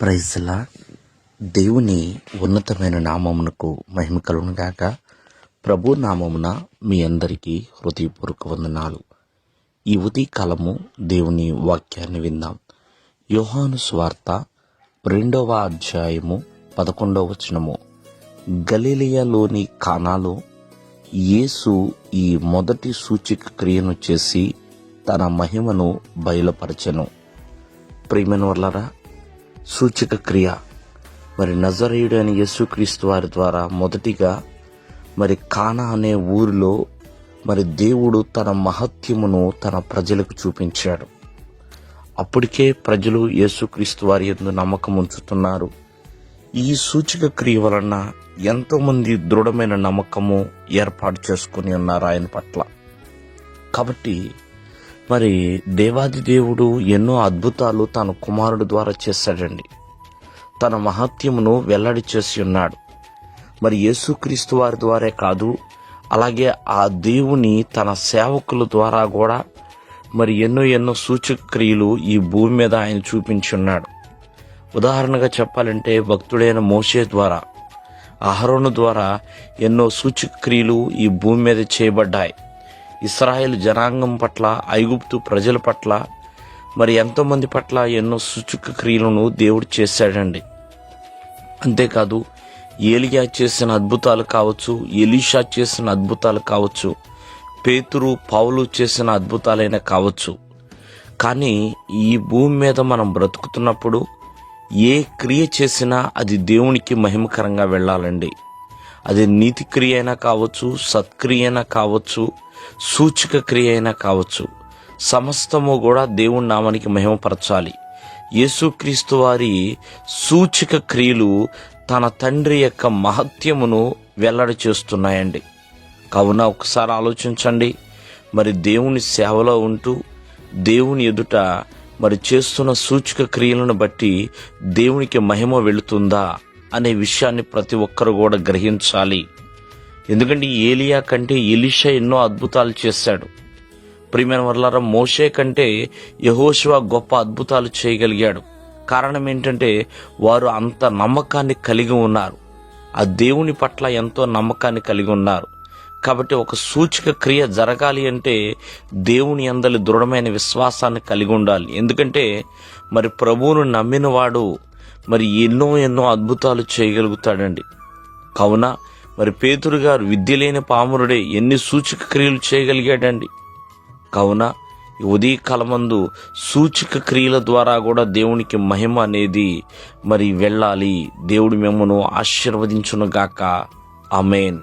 ప్రైజ్లా దేవుని ఉన్నతమైన నామమునకు మహిమ కలుగునుగాక ప్రభు నామమున మీ అందరికీ హృదయపూర్వక వందనాలు. ఈ ఉదయకాలము దేవుని వాక్యాన్ని విందాం. యోహాను స్వార్త రెండవ అధ్యాయము పదకొండవ వచనము. గలీలియాలోని కానాలో యేసు ఈ మొదటి సూచిక క్రియను చేసి తన మహిమను బయలుపరచెను. ప్రియమైన వర్లరా సూచక క్రియ మరి నజరేయుడు అని యేసుక్రీస్తు వారి ద్వారా మొదటిగా మరి కానా అనే ఊరిలో మరి దేవుడు తన మహత్యమును తన ప్రజలకు చూపించాడు. అప్పటికే ప్రజలు యేసుక్రీస్తు వారి ఎందు నమ్మకం ఉంచుతున్నారు ఈ సూచక క్రియ వలన ఎంతోమంది దృఢమైన నమ్మకము ఏర్పాటు చేసుకుని ఉన్నారు ఆయన పట్ల. కాబట్టి మరి దేవాది దేవుడు ఎన్నో అద్భుతాలు తన కుమారుడు ద్వారా చేశాడండి తన మహత్యమును వెల్లడి చేసి ఉన్నాడు. మరి యేసుక్రీస్తు వారి ద్వారే కాదు అలాగే ఆ దేవుని తన సేవకుల ద్వారా కూడా మరి ఎన్నో ఎన్నో సూచక క్రియలు ఈ భూమి మీద ఆయన చూపించి ఉన్నాడు ఉదాహరణగా చెప్పాలంటే భక్తుడైన మోషే ద్వారా అహరోను ద్వారా ఎన్నో సూచక క్రియలు ఈ భూమి మీద చేయబడ్డాయి. ఇస్రాయేల్ జనాంగం పట్ల ఐగుప్తు ప్రజల పట్ల మరి ఎంతోమంది పట్ల ఎన్నో సూచక క్రియలను దేవుడు చేశాడండి. అంతేకాదు ఏలియా చేసిన అద్భుతాలు కావచ్చు ఎలీషా చేసిన అద్భుతాలు కావచ్చు పేతురు పావులు చేసిన అద్భుతాలైనా కావచ్చు. కానీ ఈ భూమి మీద మనం బ్రతుకుతున్నప్పుడు ఏ క్రియ చేసినా అది దేవునికి మహిమకరంగా వెళ్ళాలండి. అది నీతి క్రియ అయినా కావచ్చు సత్క్రియ అయినా కావచ్చు సూచిక క్రియ అయినా కావచ్చు. సమస్తము కూడా దేవుని నామానికి మహిమపరచాలి. యేసుక్రీస్తు వారి సూచిక క్రియలు తన తండ్రి యొక్క మహత్యమును వెల్లడి చేస్తున్నాయండి. కావున ఒకసారి ఆలోచించండి. మరి దేవుని సేవలో ఉంటూ దేవుని ఎదుట మరి చేస్తున్న సూచిక క్రియలను బట్టి దేవునికి మహిమ వెళుతుందా? అనే విషయాన్ని ప్రతి ఒక్కరు కూడా గ్రహించాలి. ఎందుకంటే ఏలియా కంటే ఎలిషా ఎన్నో అద్భుతాలు చేశాడు. ప్రియమైన వర్లారా మోషే కంటే యహోశివా గొప్ప అద్భుతాలు చేయగలిగాడు. కారణం ఏంటంటే వారు అంత నమ్మకాన్ని కలిగి ఉన్నారు. ఆ దేవుని పట్ల ఎంతో నమ్మకాన్ని కలిగి ఉన్నారు. కాబట్టి ఒక సూచిక క్రియ జరగాలి అంటే దేవుని అందలి దృఢమైన విశ్వాసాన్ని కలిగి ఉండాలి. ఎందుకంటే మరి ప్రభువును నమ్మినవాడు మరి ఎన్నో ఎన్నో అద్భుతాలు చేయగలుగుతాడండి. కావున మరి పేతురు గారు విద్య లేని పామురుడే ఎన్ని సూచక క్రియలు చేయగలిగాడండి. కావున ఉదయ ఉదయకాలమందు సూచక క్రియల ద్వారా కూడా దేవునికి మహిమ అనేది మరి వెళ్ళాలి. దేవుడు మిమ్మను ఆశీర్వదించునుగాక. అమేన్